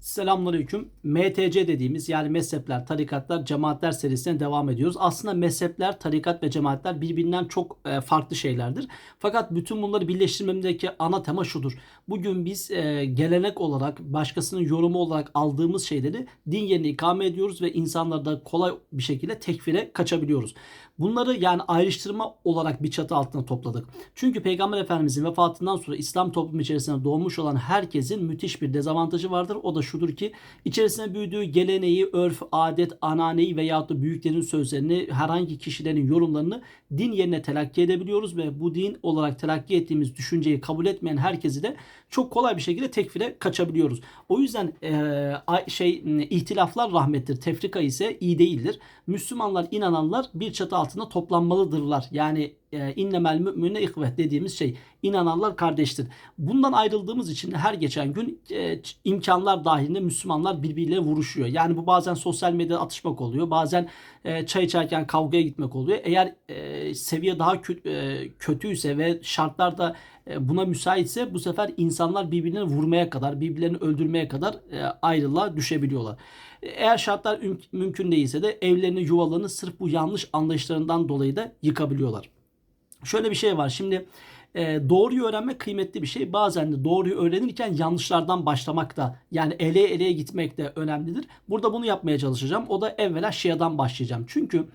Selamünaleyküm. MTC dediğimiz yani mezhepler, tarikatlar, cemaatler serisine devam ediyoruz. Aslında mezhepler, tarikat ve cemaatler birbirinden çok e, farklı şeylerdir. Fakat bütün bunları birleştirmemdeki ana tema şudur. Bugün biz e, gelenek olarak, başkasının yorumu olarak aldığımız şeyleri din yerine ikame ediyoruz ve insanları da kolay bir şekilde tekfire kaçabiliyoruz. Bunları yani ayrıştırma olarak bir çatı altına topladık. Çünkü Peygamber Efendimizin vefatından sonra İslam toplumu içerisinde doğmuş olan herkesin müthiş bir dezavantajı vardır. O da şudur ki içerisine büyüdüğü geleneği, örf, adet, ananeyi veyahut da büyüklerin sözlerini, herhangi kişilerin yorumlarını din yerine telakki edebiliyoruz ve bu din olarak telakki ettiğimiz düşünceyi kabul etmeyen herkesi de çok kolay bir şekilde tekfire kaçabiliyoruz. O yüzden e, şey ihtilaflar rahmettir, tefrika ise iyi değildir. Müslümanlar, inananlar bir çatı altında toplanmalıdırlar. Yani e, innemel mümine ihvet dediğimiz şey inananlar kardeştir. Bundan ayrıldığımız için her geçen gün e, imkanlar dahilinde Müslümanlar birbiriyle vuruşuyor. Yani bu bazen sosyal medyada atışmak oluyor. Bazen e, çay içerken kavgaya gitmek oluyor. Eğer e, seviye daha kö, e, kötüyse ve şartlar da e, buna müsaitse bu sefer insanlar birbirini vurmaya kadar, birbirlerini öldürmeye kadar e, ayrılığa düşebiliyorlar. Eğer şartlar mümkün değilse de evlerini, yuvalarını sırf bu yanlış anlayışlarından dolayı da yıkabiliyorlar. Şöyle bir şey var. Şimdi e, doğruyu öğrenmek kıymetli bir şey. Bazen de doğruyu öğrenirken yanlışlardan başlamak da yani ele eleye gitmek de önemlidir. Burada bunu yapmaya çalışacağım. O da evvela Şia'dan başlayacağım. Çünkü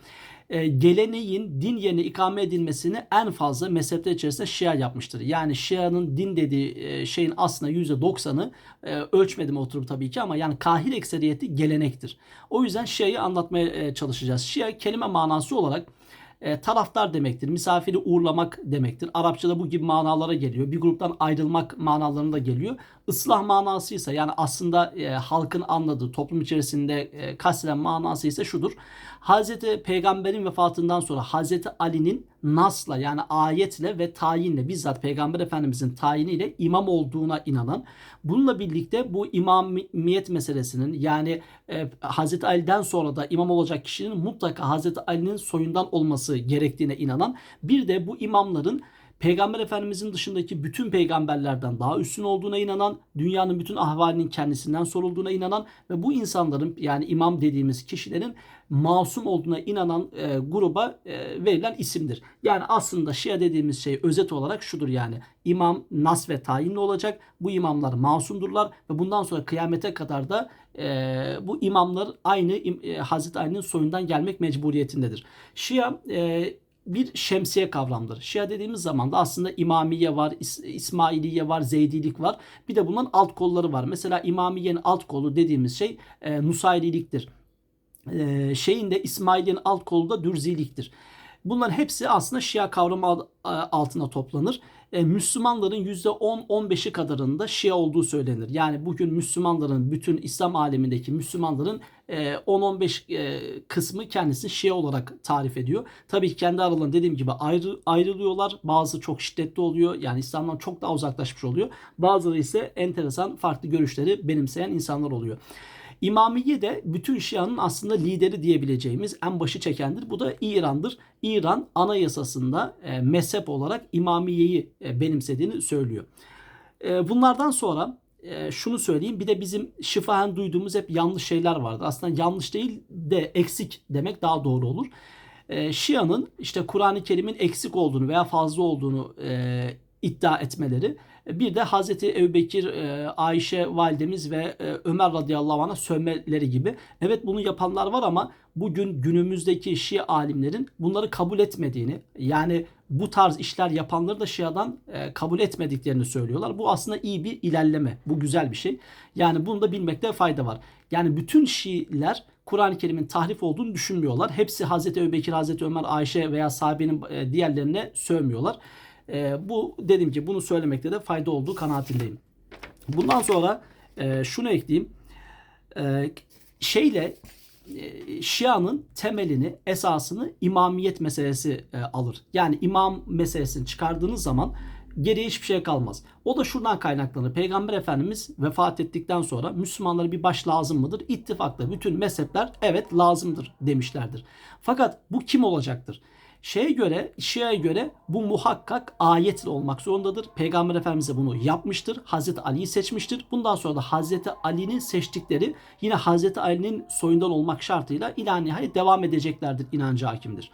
e, geleneğin din yerine ikame edilmesini en fazla mezhepler içerisinde Şia yapmıştır. Yani Şia'nın din dediği e, şeyin aslında %90'ı e, ölçmedim oturup tabii ki ama yani kahir ekseriyeti gelenektir. O yüzden Şia'yı anlatmaya e, çalışacağız. Şia kelime manası olarak e, taraftar demektir. Misafiri uğurlamak demektir. Arapçada bu gibi manalara geliyor. Bir gruptan ayrılmak manalarında geliyor. Islah manası ise yani aslında e, halkın anladığı toplum içerisinde e, kastedilen manası ise şudur. Hazreti Peygamber'in vefatından sonra Hazreti Ali'nin nasla yani ayetle ve tayinle bizzat Peygamber Efendimizin tayiniyle imam olduğuna inanan bununla birlikte bu imamiyet meselesinin yani e, Hazreti Ali'den sonra da imam olacak kişinin mutlaka Hazreti Ali'nin soyundan olması gerektiğine inanan bir de bu imamların Peygamber Efendimizin dışındaki bütün peygamberlerden daha üstün olduğuna inanan, dünyanın bütün ahvalinin kendisinden sorulduğuna inanan ve bu insanların yani imam dediğimiz kişilerin masum olduğuna inanan e, gruba e, verilen isimdir. Yani aslında Şia dediğimiz şey özet olarak şudur yani imam nas ve tayinli olacak. Bu imamlar masumdurlar ve bundan sonra kıyamete kadar da e, bu imamlar aynı e, Hazreti Ali'nin soyundan gelmek mecburiyetindedir. Şia e, bir şemsiye kavramdır. Şia dediğimiz zaman da aslında İmamiye var, İs- İsmailiye var, Zeydilik var. Bir de bunun alt kolları var. Mesela İmamiye'nin alt kolu dediğimiz şey e, Nusayriliktir. E, şeyin de İsmailiye'nin alt kolu da Dürziliktir. Bunların hepsi aslında Şia kavramı altına toplanır. E, Müslümanların %10-15'i kadarında Şia olduğu söylenir. Yani bugün Müslümanların, bütün İslam alemindeki Müslümanların 10-15 e, kısmı kendisini Şia olarak tarif ediyor. Tabii ki kendi aralarında dediğim gibi ayrı, ayrılıyorlar. Bazı çok şiddetli oluyor. Yani İslam'dan çok daha uzaklaşmış oluyor. Bazıları ise enteresan farklı görüşleri benimseyen insanlar oluyor. İmamiye de bütün Şia'nın aslında lideri diyebileceğimiz en başı çekendir. Bu da İran'dır. İran anayasasında e, mezhep olarak İmamiye'yi e, benimsediğini söylüyor. E, bunlardan sonra e, şunu söyleyeyim. Bir de bizim şifahen duyduğumuz hep yanlış şeyler vardır. Aslında yanlış değil de eksik demek daha doğru olur. E, Şia'nın işte Kur'an-ı Kerim'in eksik olduğunu veya fazla olduğunu e, iddia etmeleri bir de Hazreti Ebubekir, e, Ayşe validemiz ve e, Ömer radıyallahu anh'a sövmeleri gibi. Evet bunu yapanlar var ama bugün günümüzdeki Şii alimlerin bunları kabul etmediğini yani bu tarz işler yapanları da Şia'dan e, kabul etmediklerini söylüyorlar. Bu aslında iyi bir ilerleme. Bu güzel bir şey. Yani bunu da bilmekte fayda var. Yani bütün Şiiler Kur'an-ı Kerim'in tahrif olduğunu düşünmüyorlar. Hepsi Hazreti Ebubekir, Hazreti Ömer, Ayşe veya sahabenin diğerlerine sövmüyorlar. E, bu dedim ki bunu söylemekte de fayda olduğu kanaatindeyim. Bundan sonra e, şunu ekleyeyim. E, şeyle e, Şia'nın temelini, esasını imamiyet meselesi e, alır. Yani imam meselesini çıkardığınız zaman geriye hiçbir şey kalmaz. O da şuradan kaynaklanır. Peygamber Efendimiz vefat ettikten sonra Müslümanlara bir baş lazım mıdır? İttifakla bütün mezhepler evet lazımdır demişlerdir. Fakat bu kim olacaktır? Şeye göre, Şia'ya göre bu muhakkak ayetle olmak zorundadır. Peygamber Efendimiz de bunu yapmıştır. Hazreti Ali'yi seçmiştir. Bundan sonra da Hazreti Ali'nin seçtikleri yine Hazreti Ali'nin soyundan olmak şartıyla ila nihayet devam edeceklerdir inancı hakimdir.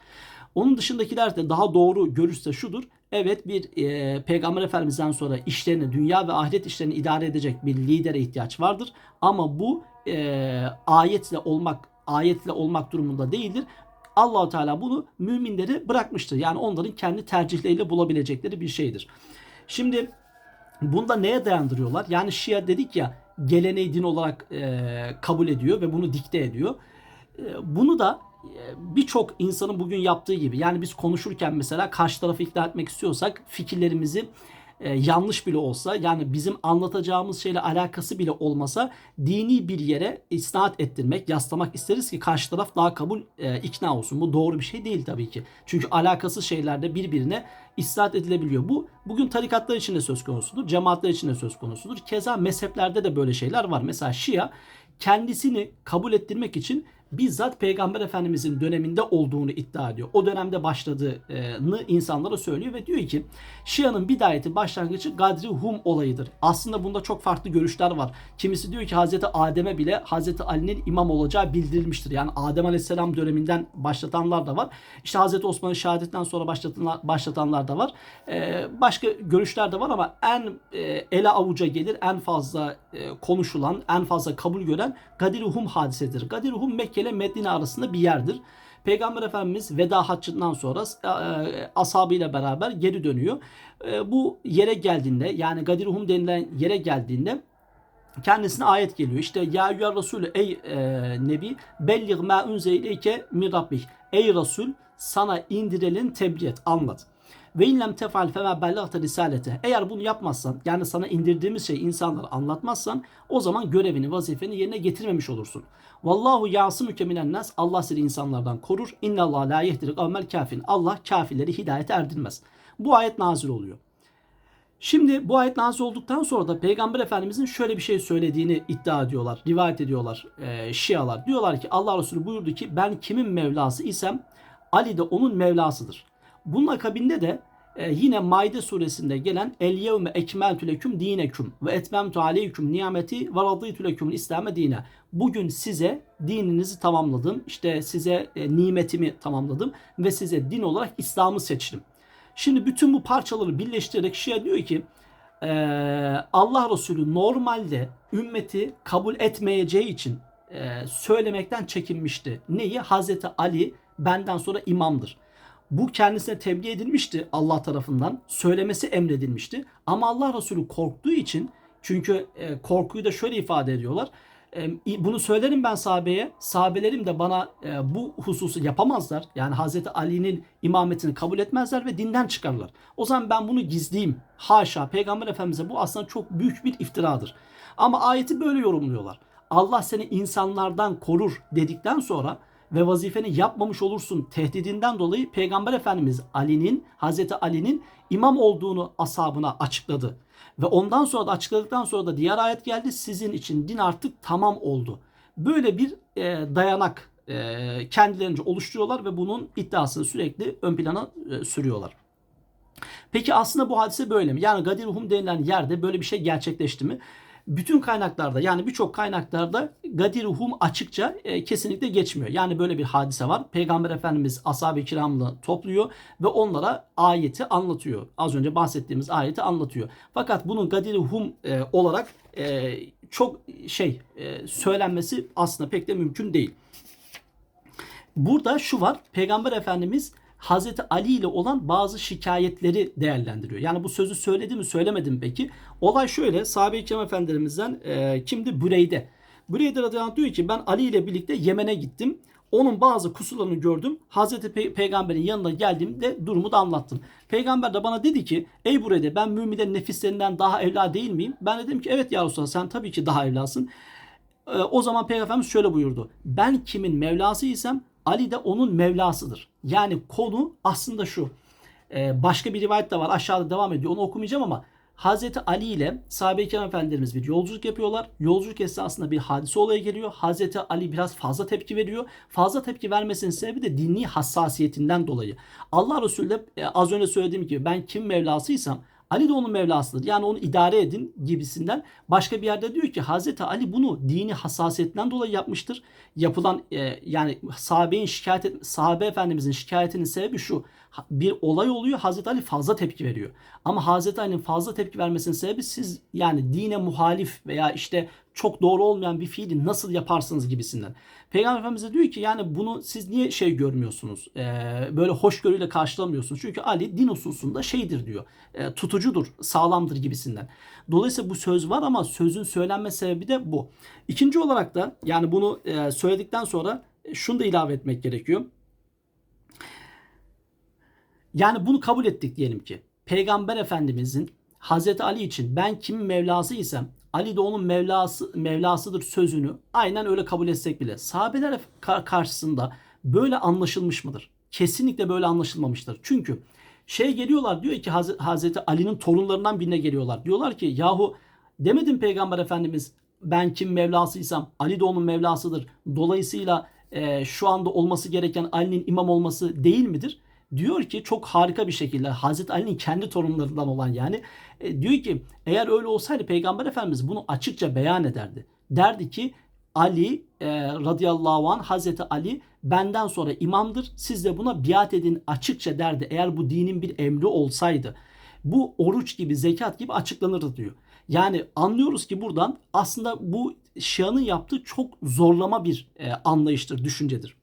Onun dışındakiler de daha doğru görüşse şudur. Evet bir e, Peygamber Efendimiz'den sonra işlerini, dünya ve ahiret işlerini idare edecek bir lidere ihtiyaç vardır. Ama bu e, ayetle olmak ayetle olmak durumunda değildir. Allahu Teala bunu müminleri bırakmıştır. Yani onların kendi tercihleriyle bulabilecekleri bir şeydir. Şimdi bunda neye dayandırıyorlar? Yani Şia dedik ya geleneği din olarak e, kabul ediyor ve bunu dikte ediyor. E, bunu da e, birçok insanın bugün yaptığı gibi yani biz konuşurken mesela karşı tarafı ikna etmek istiyorsak fikirlerimizi e, yanlış bile olsa yani bizim anlatacağımız şeyle alakası bile olmasa dini bir yere isnat ettirmek, yaslamak isteriz ki karşı taraf daha kabul e, ikna olsun. Bu doğru bir şey değil tabii ki. Çünkü alakasız şeylerde birbirine isnat edilebiliyor. Bu bugün tarikatlar için de söz konusudur, cemaatler için de söz konusudur. Keza mezheplerde de böyle şeyler var. Mesela Şia kendisini kabul ettirmek için bizzat Peygamber Efendimizin döneminde olduğunu iddia ediyor. O dönemde başladığını insanlara söylüyor ve diyor ki Şia'nın bidayeti başlangıcı Gadri Hum olayıdır. Aslında bunda çok farklı görüşler var. Kimisi diyor ki Hazreti Adem'e bile Hazreti Ali'nin imam olacağı bildirilmiştir. Yani Adem Aleyhisselam döneminden başlatanlar da var. İşte Hazreti Osman'ın şehadetten sonra başlatanlar, başlatanlar da var. Ee, başka görüşler de var ama en e, ele avuca gelir, en fazla e, konuşulan, en fazla kabul gören Gadir Hum hadisedir. Gadir Hum Mekke ile Medine arasında bir yerdir. Peygamber Efendimiz veda haccından sonra e, ashabıyla beraber geri dönüyor. E, bu yere geldiğinde yani Gadir Hum denilen yere geldiğinde kendisine ayet geliyor. İşte ya eyyüher Resulü ey e, Nebi bellig ma unze ileyke min rabbih. Ey Resul sana indirilen tebliğ et, anlat. Ve inlem tefal fema bellagte risalete. Eğer bunu yapmazsan yani sana indirdiğimiz şey insanlara anlatmazsan o zaman görevini, vazifeni yerine getirmemiş olursun. Vallahu yasımüke minen nas. Allah seni insanlardan korur. İnna Allah la yehdir kavmel kafin. Allah kafirleri hidayete erdirmez. Bu ayet nazil oluyor. Şimdi bu ayet nazil olduktan sonra da Peygamber Efendimizin şöyle bir şey söylediğini iddia ediyorlar, rivayet ediyorlar e, Şialar. Diyorlar ki Allah Resulü buyurdu ki ben kimin Mevlası isem Ali de onun Mevlasıdır. Bunun akabinde de e, yine Maide suresinde gelen El yevme ekmeltü leküm dineküm ve etmemtu aleyküm nimeti ve radıytü leküm İslam'e dine. Bugün size dininizi tamamladım. İşte size e, nimetimi tamamladım ve size din olarak İslam'ı seçtim. Şimdi bütün bu parçaları birleştirerek Şia diyor ki e, Allah Resulü normalde ümmeti kabul etmeyeceği için e, söylemekten çekinmişti. Neyi? Hazreti Ali benden sonra imamdır. Bu kendisine tebliğ edilmişti Allah tarafından. Söylemesi emredilmişti. Ama Allah Resulü korktuğu için çünkü e, korkuyu da şöyle ifade ediyorlar. E, bunu söylerim ben sahabeye. Sahabelerim de bana e, bu hususu yapamazlar. Yani Hazreti Ali'nin imametini kabul etmezler ve dinden çıkarlar. O zaman ben bunu gizleyeyim. Haşa Peygamber Efendimiz'e bu aslında çok büyük bir iftiradır. Ama ayeti böyle yorumluyorlar. Allah seni insanlardan korur dedikten sonra ve vazifeni yapmamış olursun tehdidinden dolayı Peygamber Efendimiz Ali'nin Hazreti Ali'nin imam olduğunu ashabına açıkladı. Ve ondan sonra da açıkladıktan sonra da diğer ayet geldi. Sizin için din artık tamam oldu. Böyle bir e, dayanak e, kendilerince oluşturuyorlar ve bunun iddiasını sürekli ön plana e, sürüyorlar. Peki aslında bu hadise böyle mi? Yani Gadir Hum denilen yerde böyle bir şey gerçekleşti mi? Bütün kaynaklarda yani birçok kaynaklarda Gadir Hum açıkça e, kesinlikle geçmiyor. Yani böyle bir hadise var. Peygamber Efendimiz ashab-ı kiramla topluyor ve onlara ayeti anlatıyor. Az önce bahsettiğimiz ayeti anlatıyor. Fakat bunun Gadir Hum e, olarak e, çok şey e, söylenmesi aslında pek de mümkün değil. Burada şu var. Peygamber Efendimiz Hazreti Ali ile olan bazı şikayetleri değerlendiriyor. Yani bu sözü söyledi mi söylemedi mi peki? Olay şöyle sahabe-i kiram efendilerimizden e, kimdi? Büreyde. Büreyde radıyallahu diyor ki ben Ali ile birlikte Yemen'e gittim. Onun bazı kusurlarını gördüm. Hazreti Pe- Peygamber'in yanına geldiğimde durumu da anlattım. Peygamber de bana dedi ki ey Bureyde ben müminlerin nefislerinden daha evla değil miyim? Ben de dedim ki evet ya Resulallah sen tabii ki daha evlasın. E, o zaman Peygamberimiz şöyle buyurdu. Ben kimin Mevlasıysam Ali de onun Mevlasıdır. Yani konu aslında şu. Ee, başka bir rivayet de var aşağıda devam ediyor. Onu okumayacağım ama Hazreti Ali ile sahabe-i kiram efendilerimiz bir yolculuk yapıyorlar. Yolculuk esnasında bir hadise olaya geliyor. Hazreti Ali biraz fazla tepki veriyor. Fazla tepki vermesinin sebebi de dini hassasiyetinden dolayı. Allah Resulü de e, az önce söylediğim gibi ben kim Mevlasıysam Ali de onun Mevlasıdır. Yani onu idare edin gibisinden. Başka bir yerde diyor ki Hazreti Ali bunu dini hassasiyetinden dolayı yapmıştır. Yapılan e, yani sahabenin şikayet et, sahabe efendimizin şikayetinin sebebi şu. Bir olay oluyor Hazreti Ali fazla tepki veriyor. Ama Hazreti Ali'nin fazla tepki vermesinin sebebi siz yani dine muhalif veya işte çok doğru olmayan bir fiili nasıl yaparsınız gibisinden. Peygamber Efendimiz de diyor ki yani bunu siz niye şey görmüyorsunuz? Ee, böyle hoşgörüyle karşılamıyorsunuz. Çünkü Ali din hususunda şeydir diyor. e, tutucudur, sağlamdır gibisinden. Dolayısıyla bu söz var ama sözün söylenme sebebi de bu. İkinci olarak da yani bunu e, söyledikten sonra e, şunu da ilave etmek gerekiyor. Yani bunu kabul ettik diyelim ki. Peygamber Efendimizin Hazreti Ali için ben kimin Mevlası isem Ali de onun Mevlası, Mevlasıdır sözünü aynen öyle kabul etsek bile sahabeler kar- karşısında böyle anlaşılmış mıdır? Kesinlikle böyle anlaşılmamıştır. Çünkü şey geliyorlar diyor ki Haz- Hazreti Ali'nin torunlarından birine geliyorlar. Diyorlar ki yahu demedim Peygamber Efendimiz ben kim Mevlasıysam Ali de onun Mevlasıdır. Dolayısıyla e, şu anda olması gereken Ali'nin imam olması değil midir? Diyor ki çok harika bir şekilde Hazreti Ali'nin kendi torunlarından olan yani e, diyor ki eğer öyle olsaydı Peygamber Efendimiz bunu açıkça beyan ederdi. Derdi ki Ali e, radıyallahu anh Hazreti Ali benden sonra imamdır. Siz de buna biat edin açıkça derdi. Eğer bu dinin bir emri olsaydı. Bu oruç gibi zekat gibi açıklanırdı diyor. Yani anlıyoruz ki buradan aslında bu Şia'nın yaptığı çok zorlama bir e, anlayıştır, düşüncedir.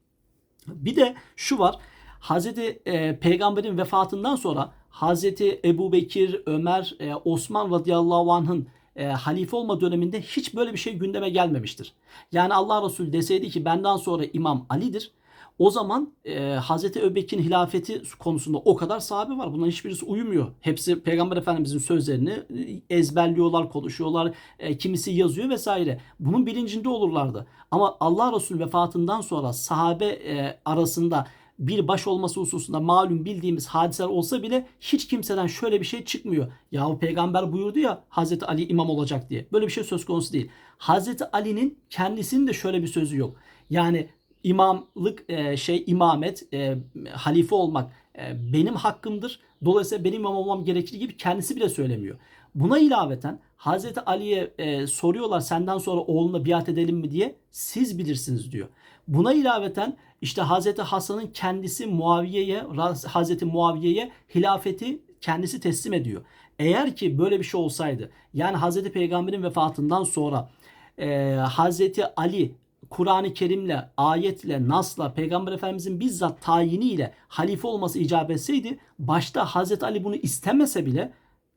Bir de şu var. Hazreti e, Peygamber'in vefatından sonra Hazreti Ebu Bekir, Ömer, e, Osman radıyallahu anh'ın e, halife olma döneminde hiç böyle bir şey gündeme gelmemiştir. Yani Allah Resulü deseydi ki benden sonra İmam Ali'dir. O zaman e, Hazreti Ebubekir'in hilafeti konusunda o kadar sahabe var. Bunların hiçbirisi uyumuyor. Hepsi Peygamber Efendimizin sözlerini e, ezberliyorlar, konuşuyorlar. E, kimisi yazıyor vesaire. Bunun bilincinde olurlardı. Ama Allah Resulü vefatından sonra sahabe e, arasında bir baş olması hususunda malum bildiğimiz hadiseler olsa bile hiç kimseden şöyle bir şey çıkmıyor. Yahu peygamber buyurdu ya Hazreti Ali imam olacak diye. Böyle bir şey söz konusu değil. Hazreti Ali'nin kendisinin de şöyle bir sözü yok. Yani imamlık e, şey imamet e, halife olmak e, benim hakkımdır. Dolayısıyla benim imam olmam gerekir gibi kendisi bile söylemiyor. Buna ilaveten Hazreti Ali'ye e, soruyorlar senden sonra oğluna biat edelim mi diye siz bilirsiniz diyor. Buna ilaveten işte Hazreti Hasan'ın kendisi Muaviye'ye Hazreti Muaviye'ye hilafeti kendisi teslim ediyor. Eğer ki böyle bir şey olsaydı yani Hazreti Peygamber'in vefatından sonra e, Hazreti Ali Kur'an-ı Kerim'le, ayetle, nasla, Peygamber Efendimizin bizzat tayiniyle halife olması icap etseydi başta Hazreti Ali bunu istemese bile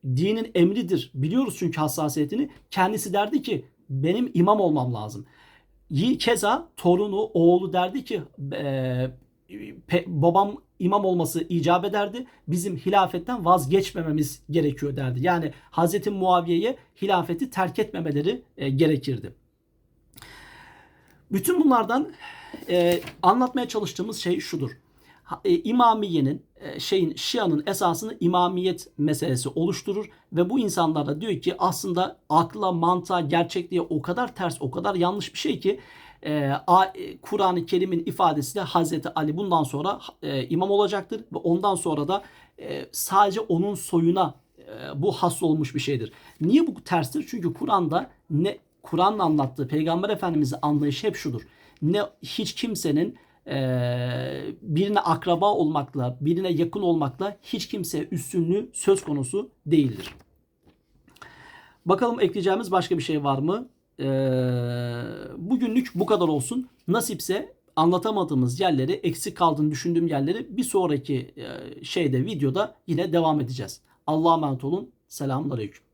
dinin emridir. Biliyoruz çünkü hassasiyetini. Kendisi derdi ki benim imam olmam lazım. Keza torunu, oğlu derdi ki e, pe, babam imam olması icap ederdi. Bizim hilafetten vazgeçmememiz gerekiyor derdi. Yani Hazreti Muaviye'ye hilafeti terk etmemeleri e, gerekirdi. Bütün bunlardan e, anlatmaya çalıştığımız şey şudur. E, İmamiye'nin şeyin Şia'nın esasını imamiyet meselesi oluşturur ve bu insanlar da diyor ki aslında akla, mantığa, gerçekliğe o kadar ters, o kadar yanlış bir şey ki e, e, Kur'an-ı Kerim'in ifadesi de Hazreti Ali bundan sonra e, imam olacaktır ve ondan sonra da e, sadece onun soyuna e, bu has olmuş bir şeydir. Niye bu terstir? Çünkü Kur'an'da ne Kur'an'ın anlattığı Peygamber Efendimiz'in anlayışı hep şudur. Ne hiç kimsenin e, birine akraba olmakla, birine yakın olmakla hiç kimseye üstünlüğü söz konusu değildir. Bakalım ekleyeceğimiz başka bir şey var mı? Ee, bugünlük bu kadar olsun. Nasipse anlatamadığımız yerleri, eksik kaldığını düşündüğüm yerleri bir sonraki e, şeyde videoda yine devam edeceğiz. Allah'a emanet olun. Selamun Aleyküm.